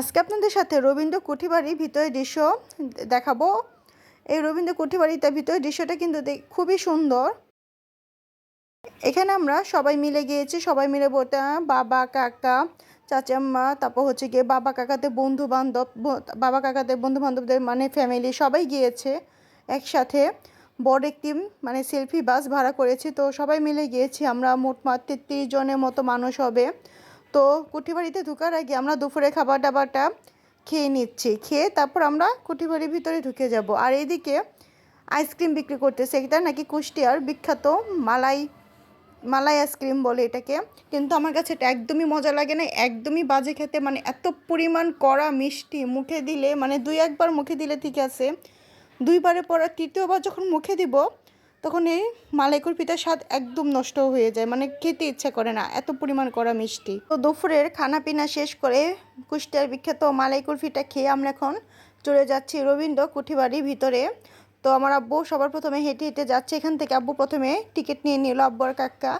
আজকে আপনাদের সাথে রবীন্দ্র কুঠিবাড়ির ভিতরের দৃশ্য দেখাবো। এই রবীন্দ্র কুঠিবাড়িতে ভিতরের দৃশ্যটা কিন্তু খুবই সুন্দর। এখানে আমরা সবাই মিলে গিয়েছি, সবাই মিলে বলতে বাবা, কাকা, চাচাম্মা, তারপর হচ্ছে গিয়ে বাবা কাকাদের বন্ধু বান্ধব বাবা কাকাদের বন্ধু বান্ধবদের মানে ফ্যামিলি সবাই গিয়েছে একসাথে। বড় একটি মানে সেলফি বাস ভাড়া করেছি, তো সবাই মিলে গিয়েছি আমরা। মোট মাত্র তেত্রিশ জনের মতো মানুষ হবে। তো কুঠিবাড়িতে ঢুকার আগে আমরা দুপুরে খাবার দাবারটা খেয়ে নিচ্ছি। খেয়ে তারপর আমরা কুঠিবাড়ির ভিতরে ঢুকে যাব। আর এইদিকে আইসক্রিম বিক্রি করতেছে। এটা নাকি কুষ্টিয়ার বিখ্যাত মালাই মালাই আইসক্রিম বলে এটাকে। কিন্তু আমার কাছে এটা একদমই মজা লাগে না। একদমই বাজে খেতে। মানে এত পরিমাণ কড়া, মিষ্টি মুখে দিলে মানে দুই একবার মুখে দিলে ঠিক আছে। দুইবারের পর তৃতীয়বার যখন মুখে দিব তখন এই মালাই কুলফিটার স্বাদ একদম নষ্ট হয়ে যায় মানে খেতে ইচ্ছা করে না, এত পরিমাণ করা মিষ্টি। তো দুপুরের খানা পিনা শেষ করে কুষ্টিয়ার বিখ্যাত মালাই কুলফিটা খেয়ে আমরা এখন চলে যাচ্ছি রবীন্দ্র কুঠিবাড়ির ভিতরে। তো আমার আব্বু সবার প্রথমে হেঁটে হেঁটে যাচ্ছে, এখান থেকে আব্বু প্রথমে টিকিট নিয়ে নিল আব্বর কাকা।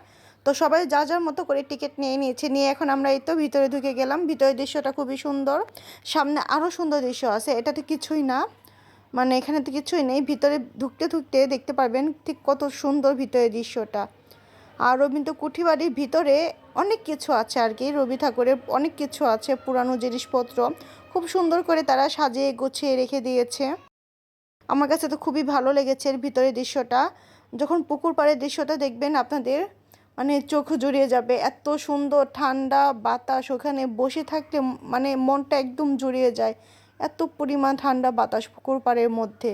তো সবাই যা যার মতো করে টিকিট নিয়ে নিয়েছে, নিয়ে এখন আমরা এই তো ভিতরে ঢুকে গেলাম। ভিতরের দৃশ্যটা খুবই সুন্দর, সামনে আরও সুন্দর দৃশ্য আছে এটা তো কিছুই না। মানে এখানে তো কিছুই নেই। ভিতরে ঢুকতে ঢুকতে দেখতে পারবেন ঠিক কত সুন্দর ভিতরের দৃশ্যটা। আর রবীন্দ্র কুঠিবাড়ির ভিতরে অনেক কিছু আছে আর কি। রবি ঠাকুরের অনেক কিছু আছে, পুরানো জিনিসপত্র। খুব সুন্দর করে তারা সাজিয়ে গুছিয়ে রেখে দিয়েছে। আমার কাছে তো খুবই ভালো লেগেছে এর ভিতরের দৃশ্যটা। যখন পুকুর পাড়ের দৃশ্যটা দেখবেন আপনাদের মানে চোখ জুড়িয়ে যাবে। এত সুন্দর ঠান্ডা বাতাস ওখানে বসে থাকতে মানে মনটা একদম জুড়িয়ে যায়। এত পরিমাণ ঠান্ডা বাতাস পুকুর পাড়ের মধ্যে।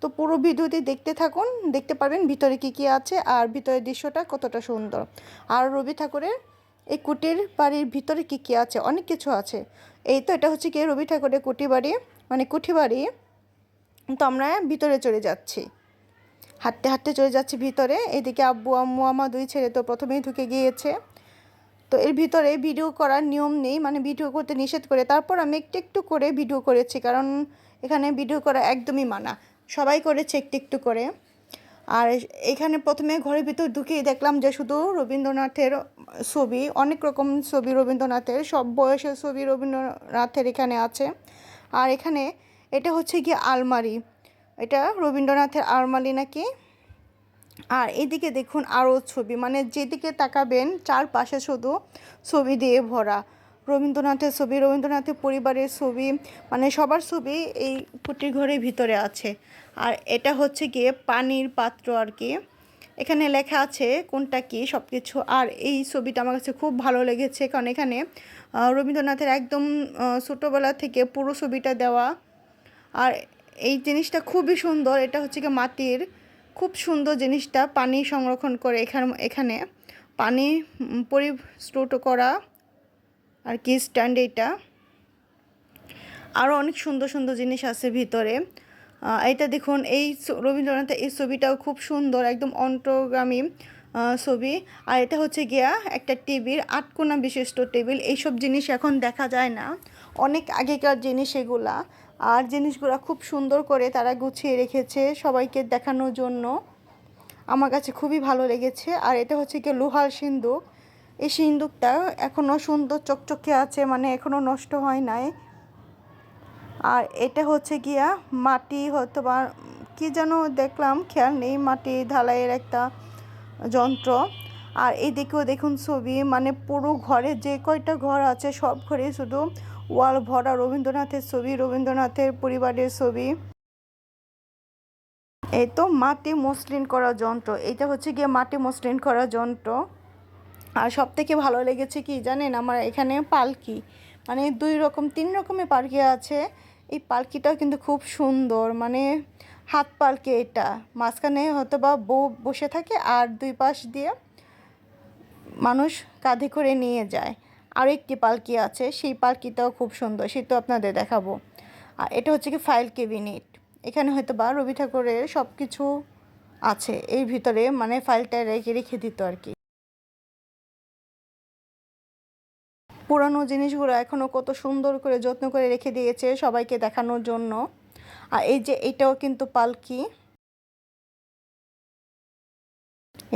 তো পুরো ভিডিওটি দেখতে থাকুন, দেখতে পারবেন ভিতরে কি কি আছে আর ভিতরের দৃশ্যটা কতটা সুন্দর। আর রবি ঠাকুরের এই কুটির বাড়ির ভিতরে কি কি আছে? অনেক কিছু আছে। এই তো এটা হচ্ছে কি রবি ঠাকুরের কুটি বাড়ি মানে কুঠি বাড়ি। তো আমরা ভিতরে চলে যাচ্ছি। হাঁটতে হাঁটতে চলে যাচ্ছি ভিতরে। এদিকে আব্বু, আম্মু আমার দুই ছেলে তো প্রথমেই ঢুকে গিয়েছে। তো এর ভিতরে ভিডিও করার নিয়ম নেই মানে ভিডিও করতে নিষেধ করে। তারপর আমি একটু একটু করে ভিডিও করেছি, কারণ এখানে ভিডিও করা একদমই মানা। সবাই করেছে একটু একটু করে। আর এখানে প্রথমে ঘরের ভিতর ঢুকেই দেখলাম যে শুধু রবীন্দ্রনাথের ছবি, অনেক রকম ছবি রবীন্দ্রনাথের, সব বয়সের ছবি রবীন্দ্রনাথের এখানে আছে। আর এখানে এটা হচ্ছে গিয়ে আলমারি। এটা রবীন্দ্রনাথের আলমারি নাকি? আর এদিকে দেখুন আরও ছবি মানে যেদিকে তাকাবেন চারপাশে শুধু ছবি দিয়ে ভরা। রবীন্দ্রনাথের ছবি, রবীন্দ্রনাথের পরিবারের ছবি মানে সবার ছবি এই কুটির ঘরের ভিতরে আছে। আর এটা হচ্ছে গিয়ে পানির পাত্র আর কি। এখানে লেখা আছে কোনটা কি সব কিছু আর এই ছবিটা আমার কাছে খুব ভালো লেগেছে, কারণ এখানে রবীন্দ্রনাথের একদম ছোটোবেলা থেকে পুরো ছবিটা দেওয়া। আর এই জিনিসটা খুবই সুন্দর, এটা হচ্ছে কি মাটির খুব সুন্দর জিনিসটা পানি সংরক্ষণ করে এখানে এখানে পানি পরিস্রুত করা আর কি স্ট্যান্ড এটা। আরও অনেক সুন্দর সুন্দর জিনিস আছে ভিতরে। এটা দেখুন, এই রবীন্দ্রনাথের এই ছবিটাও খুব সুন্দর, একদম অন্তর্গামী ছবি। আর এটা হচ্ছে গিয়া একটা টিভির আটকোনা বিশিষ্ট টেবিল। এইসব জিনিস এখন দেখা যায় না। অনেক আগেকার জিনিস এগুলা। আর জিনিসগুলো খুব সুন্দর করে তারা গুছিয়ে রেখেছে সবাইকে দেখানোর জন্য। আমার কাছে খুবই ভালো লেগেছে। আর এটা হচ্ছে কি লোহার সিন্দুক। এই সিন্দুকটা এখনও সুন্দর চকচকে আছে মানে এখনও নষ্ট হয় নাই। আর এটা হচ্ছে গিয়া মাটি হয়তো বা কী যেন দেখলাম, খেয়াল নেই, মাটি ঢালাইয়ের একটা যন্ত্র। আর এদিকেও দেখুন ছবি মানে পুরো ঘরে যে কয়টা ঘর আছে, সব ঘরে শুধু ওয়াল ভরা রবীন্দ্রনাথের ছবি, রবীন্দ্রনাথের পরিবারের ছবি। এই তো মাটি মসৃণ করা যন্ত্র এটা হচ্ছে গিয়ে মাটি মসৃণ করা যন্ত্র। আর সব থেকে ভালো লেগেছে কি জানেন? আমার এখানে পালকি মানে দুই রকম, তিন রকমের পালকি আছে। এই পালকিটাও কিন্তু খুব সুন্দর মানে হাত পালকি এটা। মাঝখানে হয়তো বা বউ বসে থাকে আর দুই পাশ দিয়ে মানুষ কাঁধে করে নিয়ে যায়। আর একটি পালকি আছে, সেই পালকিটাও খুব সুন্দর সেটাও আপনাদের দেখাবো। আর এটা হচ্ছে কি ফাইল কেবিনেট এখানে হয়তো বা রবি ঠাকুরের সব কিছু আছে এই ভিতরে মানে ফাইলটা রেখে রেখে দিত আর কি। পুরানো জিনিসগুলো এখনও কত সুন্দর করে যত্ন করে রেখে দিয়েছে সবাইকে দেখানোর জন্য। আর এই যে এটাও কিন্তু পালকি।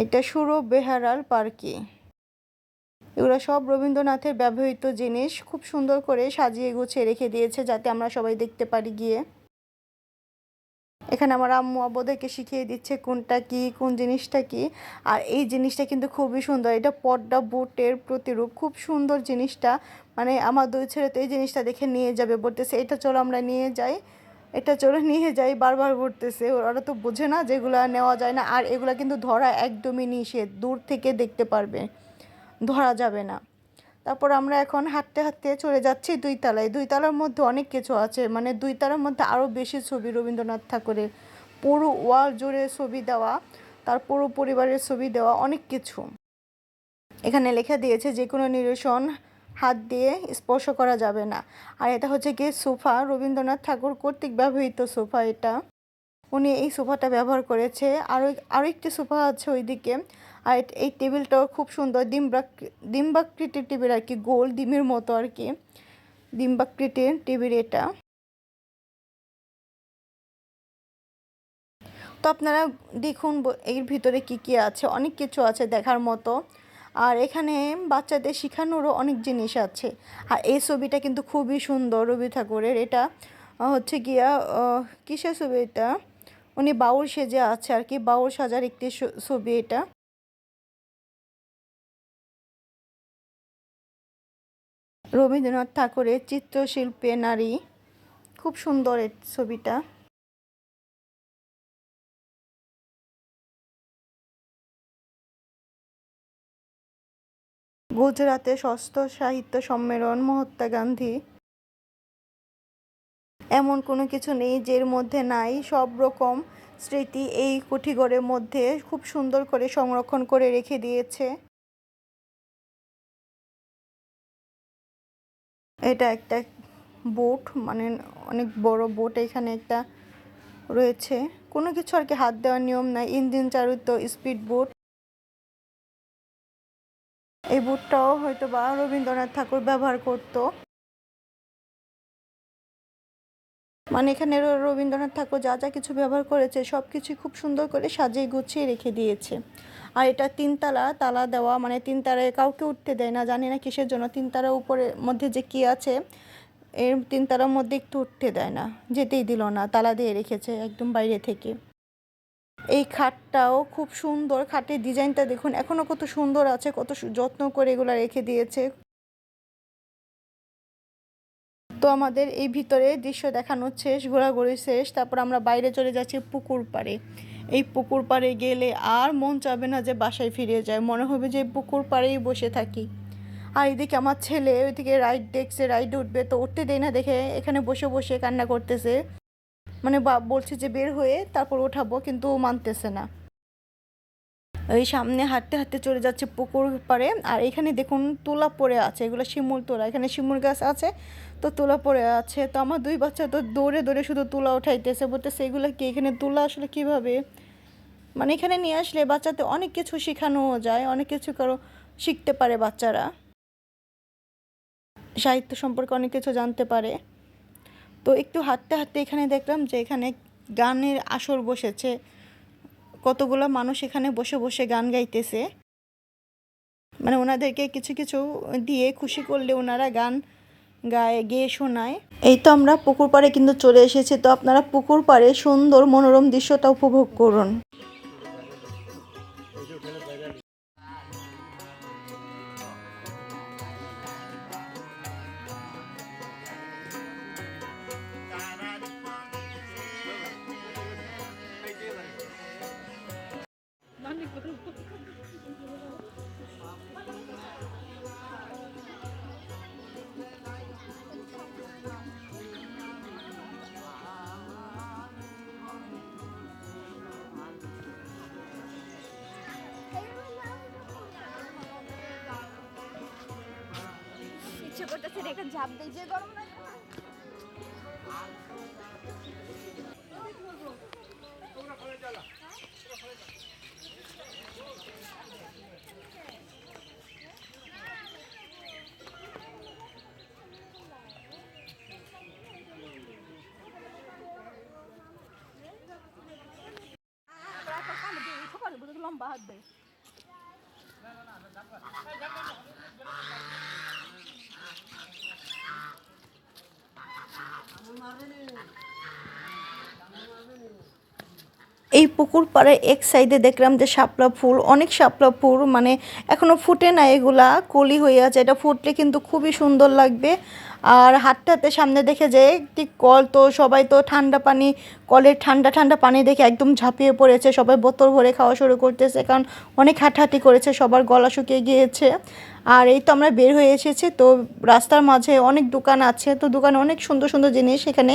এটা সুরো বেহারাল পার্কি এগুলো সব রবীন্দ্রনাথের ব্যবহৃত জিনিস। খুব সুন্দর করে সাজিয়ে গুছিয়ে রেখে দিয়েছে যাতে আমরা সবাই দেখতে পারি গিয়ে। এখানে আমার আম্মু আব্বুদেরকে শিখিয়ে দিচ্ছে কোনটা কি, কোন জিনিসটা কি। আর এই জিনিসটা কিন্তু খুবই সুন্দর। এটা পদ্মা বুটের প্রতিরূপ। খুব সুন্দর জিনিসটা। মানে আমার দুই ছেলে তো এই জিনিসটা দেখে নিয়ে যাবে, বলতেছে, এটা চলো আমরা নিয়ে যাই। এটা চলে নিয়ে যাই। বারবার ঘুরতেছে ওরা তো বোঝে না যেগুলো নেওয়া যায় না। আর এগুলো কিন্তু ধরা একদমই নিষেধ। দূর থেকে দেখতে পারবে। ধরা যাবে না। তারপর আমরা এখন হাঁটতে হাঁটতে চলে যাচ্ছি দুই তলায় দুই তলার মধ্যে অনেক কিছু আছে। মানে দুই তলার মধ্যে আরও বেশি ছবি রবীন্দ্রনাথ ঠাকুরের। পুরো ওয়াল জুড়ে ছবি দেওয়া, তার পুরো পরিবারের ছবি দেওয়া অনেক কিছু। এখানে লেখা দিয়েছে যে কোনো নিরসন হাত দিয়ে স্পর্শ করা যাবে না। আর এটা হচ্ছে গিয়ে সোফা। রবীন্দ্রনাথ ঠাকুর কর্তৃক ব্যবহৃত সোফা এটা। উনি এই সোফাটা ব্যবহার করেছে। আরও আরও একটি সোফা আছে ওইদিকে। আর এই টেবিলটাও খুব সুন্দর। ডিম্বাক ডিম্বাকৃতির টেবিল আর কি, গোল ডিমের মতো আর কি। ডিম্বাকৃতির টেবিল এটা। তো আপনারা দেখুন এর ভিতরে কি কি আছে, অনেক কিছু আছে দেখার মতো। আর এখানে বাচ্চাদের শেখানোরও অনেক জিনিস আছে। আর এই ছবিটা কিন্তু খুবই সুন্দর, রবি ঠাকুরের। এটা হচ্ছে গিয়া কিসের ছবি এটা? উনি বাউল সেজে আছে আর কি, বাউল সাজার একটি ছবি এটা। রবীন্দ্রনাথ ঠাকুরের চিত্রশিল্পে নারী। খুব সুন্দর এই ছবিটা। গুজরাতে ষষ্ঠ সাহিত্য সম্মেলন, মহাত্মা গান্ধী। এমন কোনো কিছু নেই যের মধ্যে নাই সব রকম স্মৃতি এই কুঠিঘরের মধ্যে খুব সুন্দর করে সংরক্ষণ করে রেখে দিয়েছে। এটা একটা বোট মানে অনেক বড় বোট এখানে একটা রয়েছে। কোনো কিছু আর কি হাত দেওয়ার নিয়ম নাই। ইঞ্জিন চালিত স্পিড বোট। এই বোটটাও হয়তো বা রবীন্দ্রনাথ ঠাকুর ব্যবহার করতো। মানে এখানে রবীন্দ্রনাথ ঠাকুর যা যা কিছু ব্যবহার করেছে সব কিছুই খুব সুন্দর করে সাজিয়ে গুছিয়ে রেখে দিয়েছে। আর এটা তিনতলা, তালা দেওয়া মানে তিনতলায় কাউকে উঠতে দেয় না, জানি না কিসের জন্য তিনতলার উপরে মধ্যে যে কি আছে, এর তিনতলার মধ্যে একটু উঠতে দেয় না, যেতেই দিল না, তালা দিয়ে রেখেছে একদম বাইরে থেকে। এই খাটটাও খুব সুন্দর, খাটের ডিজাইনটা দেখুন এখনও কত সুন্দর আছে, কত যত্ন করে এগুলো রেখে দিয়েছে। তো আমাদের এই ভিতরে দৃশ্য দেখানো শেষ, ঘোরাঘুরি শেষ, তারপর আমরা বাইরে চলে যাচ্ছি পুকুর পাড়ে। এই পুকুর পাড়ে গেলে আর মন চাবে না যে বাসায় ফিরে যায়। মনে হবে যে পুকুর পাড়েই বসে থাকি। আর এদিকে আমার ছেলে ওইদিকে রাইড দেখছে রাইড উঠবে, তো উঠতে দেয় না দেখে এখানে বসে বসে কান্না করতেছে। মানে বলছে যে বের হয়ে তারপর ওঠাবো কিন্তু মানতেছে না। এই সামনে হাঁটতে হাঁটতে চলে যাচ্ছে পুকুর পাড়ে। আর এখানে দেখুন তোলা পড়ে আছে, এগুলো শিমুল তোলা, এখানে শিমুল গাছ আছে, তো তোলা পড়ে আছে। তো আমার দুই বাচ্চা তো দৌড়ে দৌড়ে শুধু তুলা উঠাইতেছে, বলতেছে এগুলো কি এখানে তুলা আসলে কীভাবে? মানে এখানে নিয়ে আসলে বাচ্চাদের অনেক কিছু শেখানোও যায়, অনেক কিছু কারও শিখতে পারে বাচ্চারা। সাহিত্য সম্পর্কে অনেক কিছু জানতে পারে। তো একটু হাঁটতে হাঁটতে এখানে দেখলাম যে এখানে গানের আসর বসেছে। কতগুলো মানুষ এখানে বসে বসে গান গাইতেছে। মানে ওনাদেরকে কিছু কিছু দিয়ে খুশি করলে ওনারা গান গায়ে, গেয়ে শোনায়। এই তো আমরা পুকুর পাড়ে কিন্তু চলে এসেছি। তো আপনারা পুকুর পাড়ে সুন্দর মনোরম দৃশ্যটা উপভোগ করুন। ইচ্ছে করতেছে একটা ঝাঁপ দেই যে গরম লাগে লম্বা হাত দেয়। এই পুকুর পাড়ে এক সাইডে দেখলাম যে শাপলা ফুল, অনেক শাপলা ফুল মানে এখনও ফুটে না এগুলা, কলি হয়ে আছে। এটা ফুটলে কিন্তু খুবই সুন্দর লাগবে। আর হাঁটতে সামনে দেখে যে একটি কল, তো সবাই তো ঠান্ডা পানি, কলের ঠান্ডা ঠান্ডা পানি দেখে একদম ঝাঁপিয়ে পড়েছে। সবাই বোতল ভরে খাওয়া শুরু করতেছে, কারণ অনেক হাঁটাহাঁটি করেছে, সবার গলা শুকিয়ে গিয়েছে। আর এই তো আমরা বের হয়ে এসেছি, তো রাস্তার মাঝে অনেক দোকান আছে, তো দোকানে অনেক সুন্দর সুন্দর জিনিস এখানে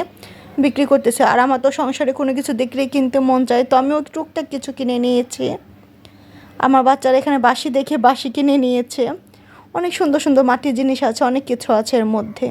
বিক্রি করতেছে। আর আমার তো সংসারে কোনো কিছু দেখলেই কিনতে মন চায়। তো আমিও টুকটাক কিছু কিনে নিয়েছি। আমার বাচ্চারা এখানে বাসি দেখে বাসি কিনে নিয়েছে। অনেক সুন্দর সুন্দর মাটির জিনিস আছে, অনেক কিছু আছে এর মধ্যে।